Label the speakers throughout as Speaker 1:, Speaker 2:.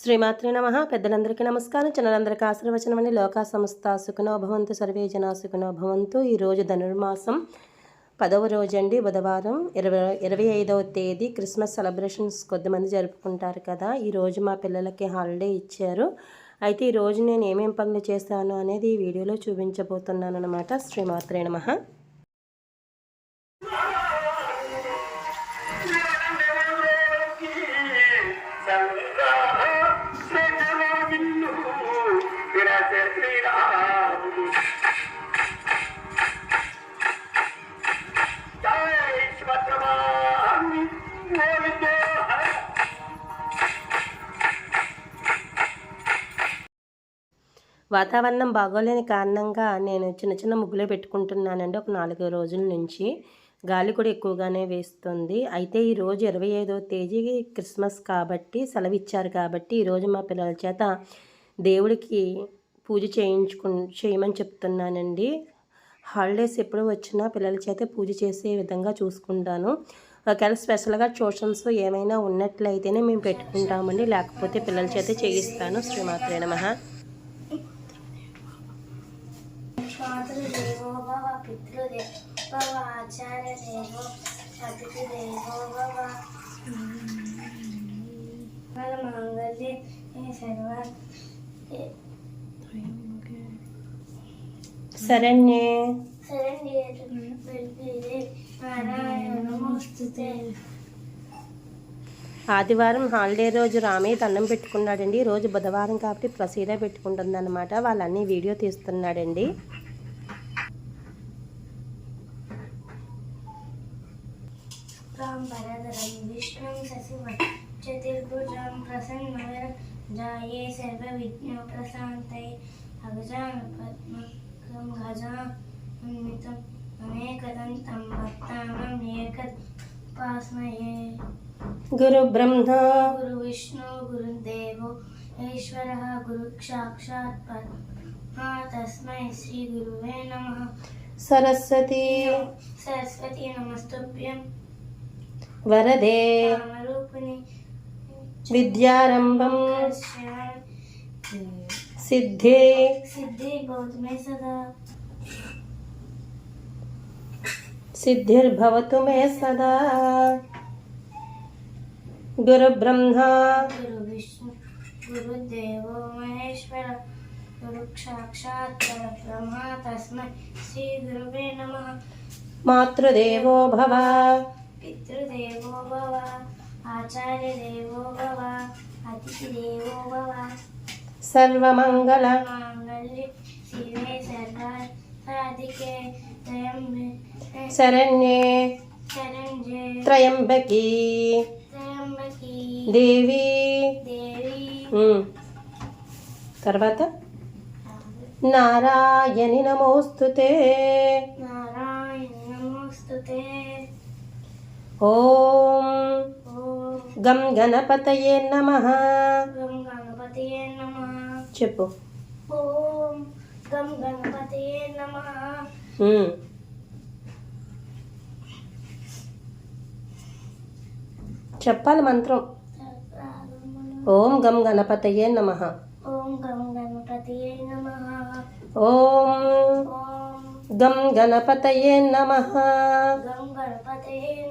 Speaker 1: శ్రీమాత్రి నమ. పెద్దలందరికీ నమస్కారం. చిన్నలందరికీ ఆశీర్వచనం అని లోకా సంస్థ సుఖనో భవంతు. సర్వే జనా సుఖనో భవంతు. ఈరోజు ధనుర్మాసం పదవ రోజు అండి బుధవారం ఇరవై ఇరవై ఐదవ తేదీ క్రిస్మస్ సెలబ్రేషన్స్ కొద్దిమంది జరుపుకుంటారు కదా. ఈరోజు మా పిల్లలకి హాలిడే ఇచ్చారు. అయితే ఈరోజు నేను ఏమేం పనులు చేశాను అనేది ఈ వీడియోలో చూపించబోతున్నాను అనమాట శ్రీమాత్రే నమ. వాతావరణం బాగోలేని కారణంగా నేను చిన్న చిన్న ముగ్గులే పెట్టుకుంటున్నానండి. ఒక నాలుగు రోజుల నుంచి గాలి కూడా ఎక్కువగానే వేస్తుంది. అయితే ఈ రోజు ఇరవై ఐదో తేదీ క్రిస్మస్ కాబట్టి సెలవు ఇచ్చారు కాబట్టి ఈరోజు మా పిల్లల చేత దేవుడికి పూజ చేయించుకు చేయమని చెప్తున్నానండి. హాలిడేస్ ఎప్పుడు వచ్చినా పిల్లల చేత పూజ చేసే విధంగా చూసుకుంటాను. ఒకవేళ స్పెషల్గా ట్యూషన్స్ ఏమైనా ఉన్నట్లయితేనే మేము పెట్టుకుంటామండి. లేకపోతే పిల్లల చేత చేయిస్తాను. శ్రీమాత్రే
Speaker 2: నమహ భవ పితృదేవో భవ. ఆచార్య దేవో అతిథి దేవో భవ మన మంగళే సర్వ
Speaker 1: శరణ్యే ఆదివారం హాలిడే రోజు రామయ్య దండం పెట్టుకున్నాడండి. రోజు బుధవారం కాబట్టి ప్రసీద పెట్టుకుంటుంది అనమాట వాళ్ళన్నీ వీడియో తీస్తున్నాడండి.
Speaker 2: त्वां परतरं विष्णुं विष्णु चतुर्भुजां प्रसन्नवरं जाये सर्वविघ्नप्रशान्तये
Speaker 1: अगजां
Speaker 2: पद्मकं गजान्वितम्
Speaker 1: अनेकदन्तं
Speaker 2: भक्तानाम्
Speaker 1: ईश्वरः
Speaker 2: परमा
Speaker 1: तस्मै
Speaker 2: नमः। सरस्वती। सरस्वती
Speaker 1: नमस्तुभ्यं वरदे। विद्यारंभम सिद्धे। सिद्धिर्भवतु
Speaker 2: मे सदा। गुरुब्रह्मा। गुरुदेव गुरुदेवो महेश्वर गुरुक्षाक्षात् तस्म श्री गुरुवे नम।
Speaker 1: मातृदेव भवा।
Speaker 2: పితృదేవో భవ ఆచార్య దేవో భవ అతిథి దేవో భవ
Speaker 1: సర్వమంగళ
Speaker 2: మాంగళ్య శివే సర్వ సాధికే
Speaker 1: శరణ్యే.
Speaker 2: శరణ్యే.
Speaker 1: త్రయంబకీ.
Speaker 2: త్రయంబకి.
Speaker 1: దేవి.
Speaker 2: దేవి.
Speaker 1: తర్వాత? నారాయణి నమోస్తుతే. ఓం గం గణపతయే నమ. చెప్పు.
Speaker 2: ఓం గం గణపతియే నమ.
Speaker 1: చెప్పాలి మంత్రం. ఓం గం గణపతయే నమ.
Speaker 2: ఓం గం గణపతియే నమ.
Speaker 1: ఓం గం గణపతయే నమ.
Speaker 2: గం గణపతియే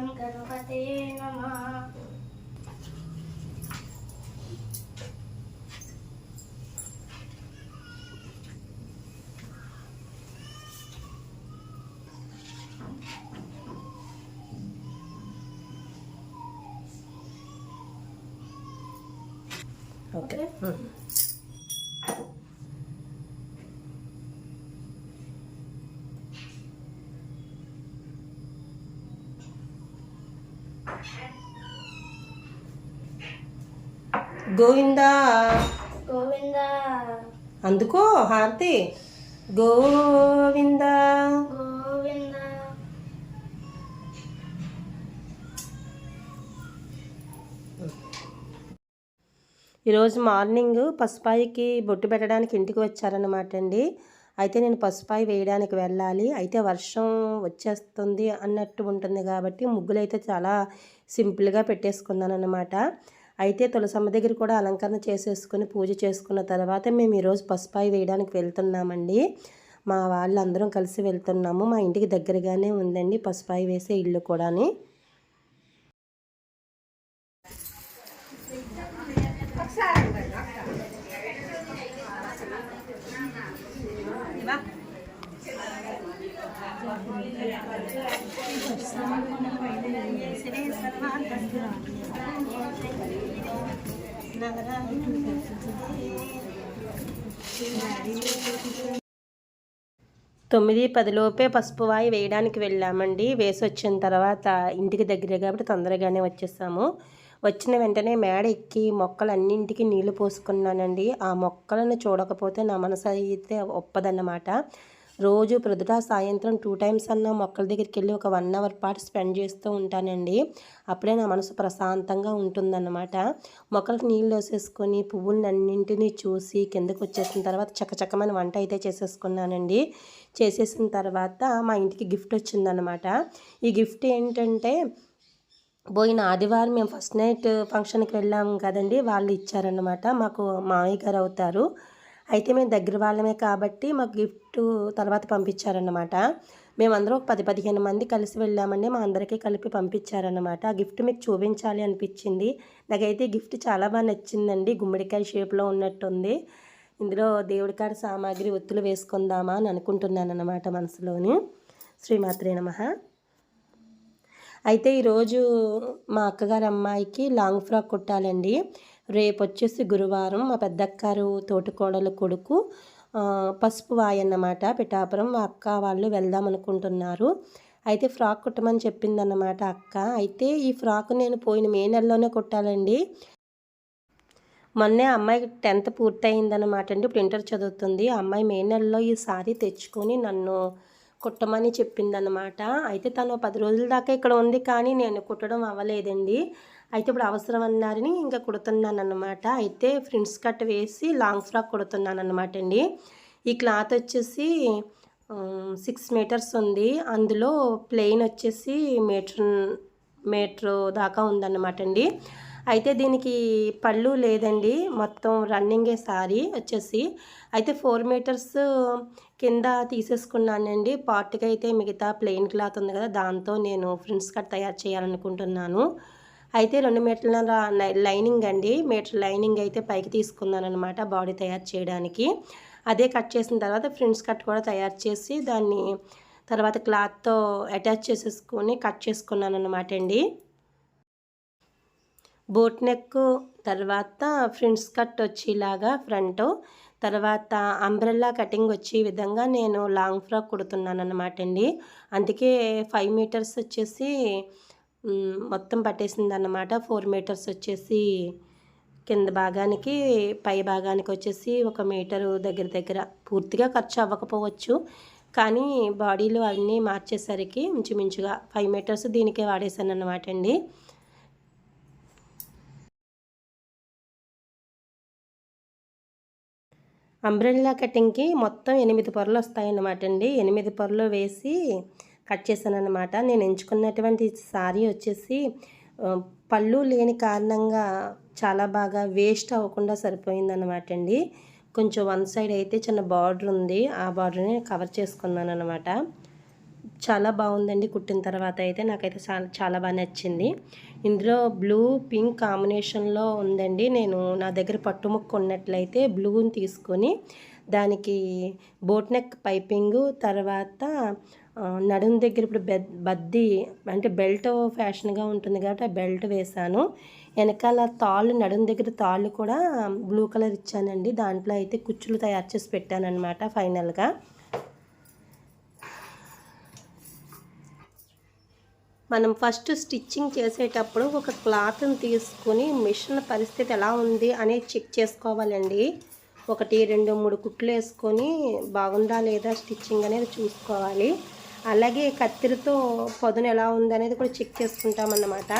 Speaker 1: గోవిందా.
Speaker 2: గోవింద.
Speaker 1: అందుకో హారతి. గోవిందా.
Speaker 2: గోవింద.
Speaker 1: ఈరోజు మార్నింగ్ పసుపాయికి బొట్టు పెట్టడానికి ఇంటికి వచ్చారనమాట అండి. అయితే నేను పసుపాయి వేయడానికి వెళ్ళాలి. అయితే వర్షం వచ్చేస్తుంది అన్నట్టు ఉంటుంది కాబట్టి ముగ్గులు అయితే చాలా సింపుల్గా పెట్టేసుకున్నాను అనమాట అయితే తులసమ్మ దగ్గర కూడా అలంకరణ చేసేసుకుని పూజ చేసుకున్న తర్వాత మేము ఈరోజు పసుపాయి వేయడానికి వెళ్తున్నామండి. మా వాళ్ళందరం కలిసి వెళ్తున్నాము. మా ఇంటికి దగ్గరగానే ఉందండి పసుపాయి వేసే ఇల్లు కూడాని. తొమ్మిది పదిలోపే పసుపు వాయి వేయడానికి వెళ్ళామండి. వేసి వచ్చిన తర్వాత ఇంటికి దగ్గర కాబట్టి తొందరగానే వచ్చేసాము. వచ్చిన వెంటనే మేడ ఎక్కి మొక్కలన్నింటికి నీళ్ళు పోసుకున్నానండి. ఆ మొక్కలను చూడకపోతే నా మనసు అయితే ఒప్పదన్నమాట. రోజు ప్రొద్దుట సాయంత్రం టూ టైమ్స్ అన్న మొక్కల దగ్గరికి వెళ్ళి ఒక వన్ అవర్ పాటు స్పెండ్ చేస్తూ ఉంటానండి. అప్పుడే నా మనసు ప్రశాంతంగా ఉంటుందన్నమాట. మొక్కలకు నీళ్ళు వేసేసుకొని పువ్వులను అన్నింటినీ చూసి కిందకు వచ్చేసిన తర్వాత చకచకమైన వంట అయితే చేసేసుకున్నానండి. చేసేసిన తర్వాత మా ఇంటికి గిఫ్ట్ వచ్చిందనమాట ఈ గిఫ్ట్ ఏంటంటే పోయిన ఆదివారం మేము ఫస్ట్ నైట్ ఫంక్షన్కి వెళ్ళాము కదండి వాళ్ళు ఇచ్చారన్నమాట. మాకు మామయ్య గారు అవుతారు. అయితే మేము దగ్గర వాళ్ళమే కాబట్టి మాకు గిఫ్ట్ తర్వాత పంపించారన్నమాట. మేమందరం ఒక పది పదిహేను మంది కలిసి వెళ్ళామండి. మా అందరికీ కలిపి పంపించారన్నమాట. ఆ గిఫ్ట్ మీకు చూపించాలి అనిపించింది. నాకైతే గిఫ్ట్ చాలా బాగా నచ్చిందండి. గుమ్మడికాయ షేప్లో ఉన్నట్టుంది. ఇందులో దేవుడి కాడ సామాగ్రి ఒత్తులు వేసుకుందామా అని అనుకుంటున్నాను అనమాట మనసులోని. శ్రీమాత్రే నమ. అయితే ఈరోజు మా అక్కగారు అమ్మాయికి లాంగ్ ఫ్రాక్ కుట్టాలండి. రేపు వచ్చేసి గురువారం మా పెద్దక్కారు తోటికోడల కొడుకు పసుపు వాయి అన్నమాట పిఠాపురం మా అక్క వాళ్ళు వెళ్దాం అనుకుంటున్నారు అయితే ఫ్రాక్ కుట్టమని చెప్పిందన్నమాట అక్క. అయితే ఈ ఫ్రాక్ నేను పోయిన మే నెలలోనే కుట్టాలండి. మొన్నే అమ్మాయి టెన్త్ పూర్తయిందనమాట అండి ఇప్పుడు ఇంటర్ చదువుతుంది అమ్మాయి మే నెలలో ఈ సారీ తెచ్చుకొని నన్ను కుట్టమని చెప్పిందనమాట అయితే తను పది రోజుల దాకా ఇక్కడ ఉంది కానీ నేను కుట్టడం అవ్వలేదండి. అయితే ఇప్పుడు అవసరం అన్నారని ఇంకా కుడుతున్నాను అనమాట అయితే ఫ్రిన్స్ కట్ వేసి లాంగ్ ఫ్రాక్ కుడుతున్నాను అనమాట అండి ఈ క్లాత్ వచ్చేసి సిక్స్ మీటర్స్ ఉంది. అందులో ప్లెయిన్ వచ్చేసి మీటర్ మీటర్ దాకా ఉందన్నమాట అండి అయితే దీనికి పళ్ళు లేదండి. మొత్తం రన్నింగే సారీ వచ్చేసి. అయితే ఫోర్ మీటర్స్ కింద తీసేసుకున్నానండి. పార్ట్కి అయితే మిగతా ప్లెయిన్ క్లాత్ ఉంది కదా దాంతో నేను ఫ్రిన్స్ కట్ తయారు చేయాలనుకుంటున్నాను. అయితే రెండు మీటర్ల లైనింగ్ అండి. మీటర్ లైనింగ్ అయితే పైకి తీసుకున్నాను అనమాట బాడీ తయారు చేయడానికి. అదే కట్ చేసిన తర్వాత ఫ్రిన్స్ కట్ కూడా తయారు చేసి దాన్ని తర్వాత క్లాత్తో అటాచ్ చేసేసుకొని కట్ చేసుకున్నాను అనమాట అండి. బోట్ నెక్ తర్వాత ఫ్రిన్స్ కట్ వచ్చేలాగా ఫ్రంట్ తర్వాత అంబ్రెల్లా కటింగ్ వచ్చే విధంగా నేను లాంగ్ ఫ్రాక్ కుడుతున్నాను అనమాట అండి. అందుకే ఫైవ్ మీటర్స్ వచ్చేసి మొత్తం పట్టేసింది అన్నమాట ఫోర్ మీటర్స్ వచ్చేసి కింద భాగానికి పై భాగానికి వచ్చేసి ఒక మీటరు దగ్గర దగ్గర. పూర్తిగా ఖర్చు అవ్వకపోవచ్చు కానీ బాడీలు అన్నీ మార్చేసరికి ఇంచుమించుగా ఫైవ్ మీటర్స్ దీనికే వాడేసాను అనమాట అండి. అంబ్రెల్లా కటింగ్కి మొత్తం ఎనిమిది పొరలు వస్తాయన్నమాట అండి. ఎనిమిది పొరలు వేసి కట్ చేశాను అనమాట నేను ఎంచుకున్నటువంటి శారీ వచ్చేసి పళ్ళు లేని కారణంగా చాలా బాగా వేస్ట్ అవ్వకుండా సరిపోయిందన్నమాట అండి. కొంచెం వన్ సైడ్ అయితే చిన్న బార్డర్ ఉంది. ఆ బార్డర్ని కవర్ చేసుకున్నాను అనమాట చాలా బాగుందండి కుట్టిన తర్వాత అయితే. నాకైతే చాలా చాలా బాగా నచ్చింది. ఇందులో బ్లూ పింక్ కాంబినేషన్లో ఉందండి. నేను నా దగ్గర పట్టు ముక్క ఉన్నట్లయితే బ్లూని తీసుకొని దానికి బోట్ నెక్ పైపింగ్ తర్వాత నడుము నడుం దగ్గర ఇప్పుడు బె బద్ది అంటే బెల్ట్ ఫ్యాషన్గా ఉంటుంది కాబట్టి ఆ బెల్ట్ వేశాను. వెనకాల తాళ్ళు నడుం దగ్గర తాళ్ళు కూడా బ్లూ కలర్ ఇచ్చానండి. దాంట్లో అయితే కుచ్చులు తయారు చేసి పెట్టాను అనమాట ఫైనల్గా. మనం ఫస్ట్ స్టిచ్చింగ్ చేసేటప్పుడు ఒక క్లాత్ని తీసుకుని మిషన్ పరిస్థితి ఎలా ఉంది అనేది చెక్ చేసుకోవాలండి. ఒకటి రెండు మూడు కుట్లు వేసుకొని బాగుందా లేదా స్టిచ్చింగ్ అనేది చూసుకోవాలి. అలాగే కత్తిరితో పొదను ఎలా ఉంది అనేది కూడా చెక్ చేసుకుంటామన్నమాట.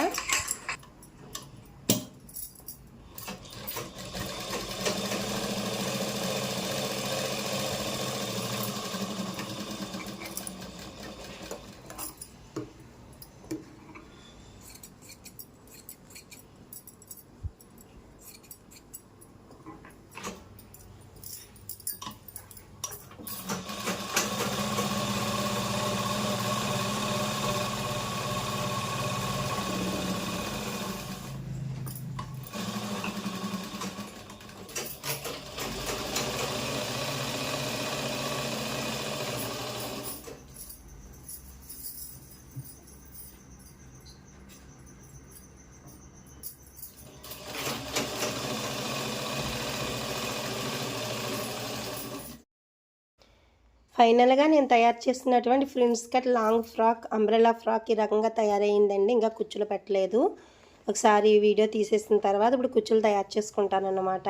Speaker 1: ఫైనల్గా నేను తయారు చేస్తున్నటువంటి princess cut long frock umbrella frock ఈ రకంగా తయారైందండి. ఇంకా కుచ్చులు పెట్టలేదు. ఒకసారి వీడియో తీసేసిన తర్వాత ఇప్పుడు కుచ్చులు తయారు చేసుకుంటానన్నమాట.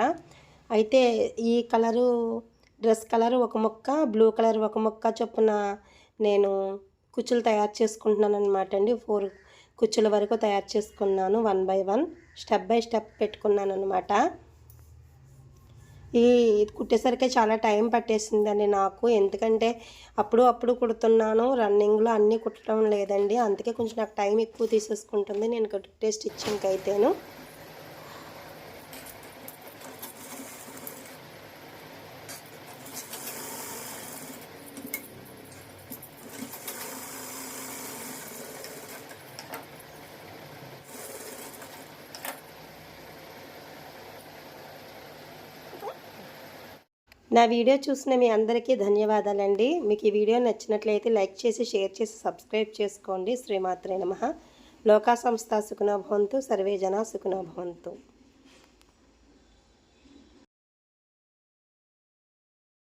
Speaker 1: అయితే ఈ కలరు డ్రెస్ కలర్ ఒక ముక్క బ్లూ కలర్ ఒక ముక్క చొప్పున నేను కుచ్చులు తయారు చేసుకుంటున్నాను అనమాట అండి. ఫోర్ కుచ్చుల వరకు తయారు చేసుకున్నాను one by one step by step పెట్టుకున్నాను అనమాట ఈ ఇది కుట్టేసరికి చాలా టైం పట్టేసిందండి నాకు. ఎందుకంటే అప్పుడు అప్పుడు కుడుతున్నాను రన్నింగ్లో అన్నీ కుట్టడం లేదండి. అందుకే కొంచెం నాకు టైం ఎక్కువ తీసేసుకుంటుంది. నేను కుట్టే స్టిచ్చింగ్కి అయితేను. నా వీడియో చూసిన మీ అందరికీ ధన్యవాదాలండి. మీకు ఈ వీడియో నచ్చినట్లయితే లైక్ చేసి షేర్ చేసి సబ్స్క్రైబ్ చేసుకోండి. శ్రీమాత్రే నమ. లోకా సంస్థ సుఖనో భవంతు సర్వే జన సుఖనో భవంతు.